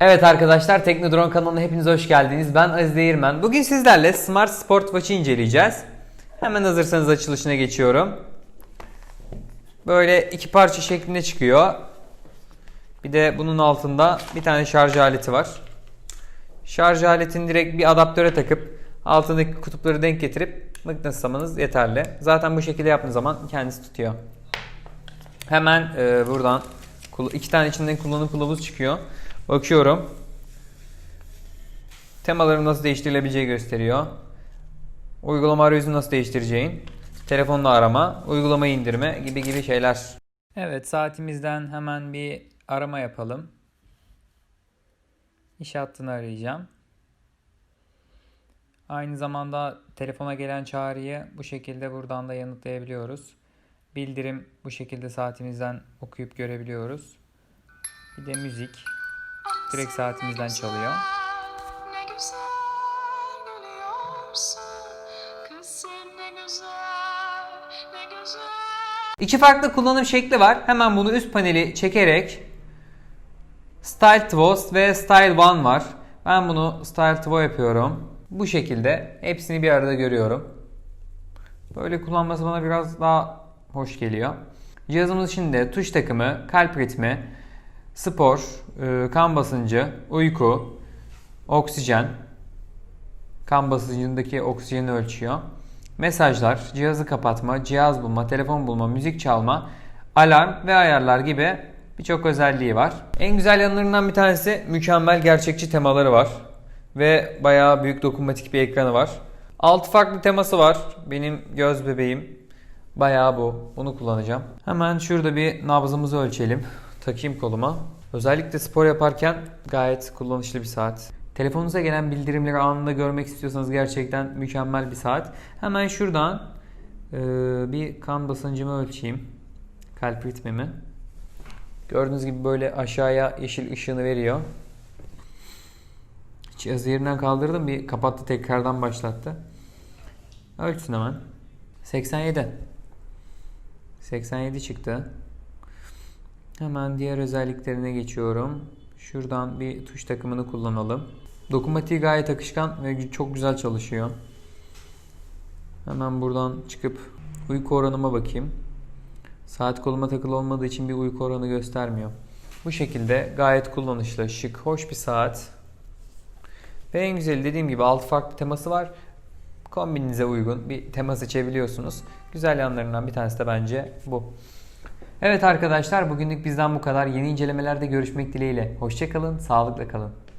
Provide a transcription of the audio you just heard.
Evet arkadaşlar Teknodrone kanalına hepiniz hoş geldiniz. Ben Aziz Değirmen. Bugün sizlerle Smart Sport Watch'ı inceleyeceğiz. Hemen hazırsanız açılışına geçiyorum. Böyle iki parça şeklinde çıkıyor. Bir de bunun altında bir tane şarj aleti var. Şarj aletini direkt bir adaptöre takıp altındaki kutupları denk getirip mıknatıslamanız yeterli. Zaten bu şekilde yaptığınız zaman kendisi tutuyor. Hemen e, buradan iki tane içinden kullanım kılavuz çıkıyor. Bakıyorum. Temaların nasıl değiştirilebileceği gösteriyor. Uygulama arayüzü nasıl değiştireceğin. Telefonla arama, uygulamayı indirme gibi gibi şeyler. Evet saatimizden hemen bir arama yapalım. İş hattını arayacağım. Aynı zamanda telefona gelen çağrıyı bu şekilde buradan da yanıtlayabiliyoruz. Bildirim bu şekilde saatimizden okuyup görebiliyoruz. Bir de müzik direkt saatimizden çalıyor. İki farklı kullanım şekli var. Hemen bunu üst paneli çekerek Style Twost ve Style One var. Ben bunu Style Two yapıyorum. Bu şekilde hepsini bir arada görüyorum. Böyle kullanması bana biraz daha hoş geliyor. Cihazımız içinde tuş takımı, kalp ritmi, spor, e, kan basıncı, uyku, oksijen, kan basıncındaki oksijeni ölçüyor. Mesajlar, cihazı kapatma, cihaz bulma, telefon bulma, müzik çalma, alarm ve ayarlar gibi birçok özelliği var. En güzel yanlarından bir tanesi mükemmel gerçekçi temaları var. Ve bayağı büyük dokunmatik bir ekranı var. 6 farklı teması var. Benim göz bebeğim bayağı bu. Bunu kullanacağım. Hemen şurada bir nabzımızı ölçelim. Takayım koluma. Özellikle spor yaparken gayet kullanışlı bir saat. Telefonunuza gelen bildirimleri anında görmek istiyorsanız gerçekten mükemmel bir saat. Hemen şuradan e, bir kan basıncımı ölçeyim. Kalp ritmimi. Gördüğünüz gibi böyle aşağıya yeşil ışığını veriyor. Cihazı yerinden kaldırdım bir kapattı tekrardan başlattı. Ölçsün hemen. 87. 87 çıktı. Hemen diğer özelliklerine geçiyorum. Şuradan bir tuş takımını kullanalım. Dokunmatiği gayet akışkan ve çok güzel çalışıyor. Hemen buradan çıkıp uyku oranıma bakayım. Saat koluma takılı olmadığı için bir uyku oranı göstermiyor. Bu şekilde gayet kullanışlı, şık, hoş bir saat. Ve en güzeli dediğim gibi 6 farklı teması var. Kombininize uygun bir tema seçebiliyorsunuz. Güzel yanlarından bir tanesi de bence bu. Evet arkadaşlar bugünlük bizden bu kadar. Yeni incelemelerde görüşmek dileğiyle. Hoşçakalın, sağlıkla kalın.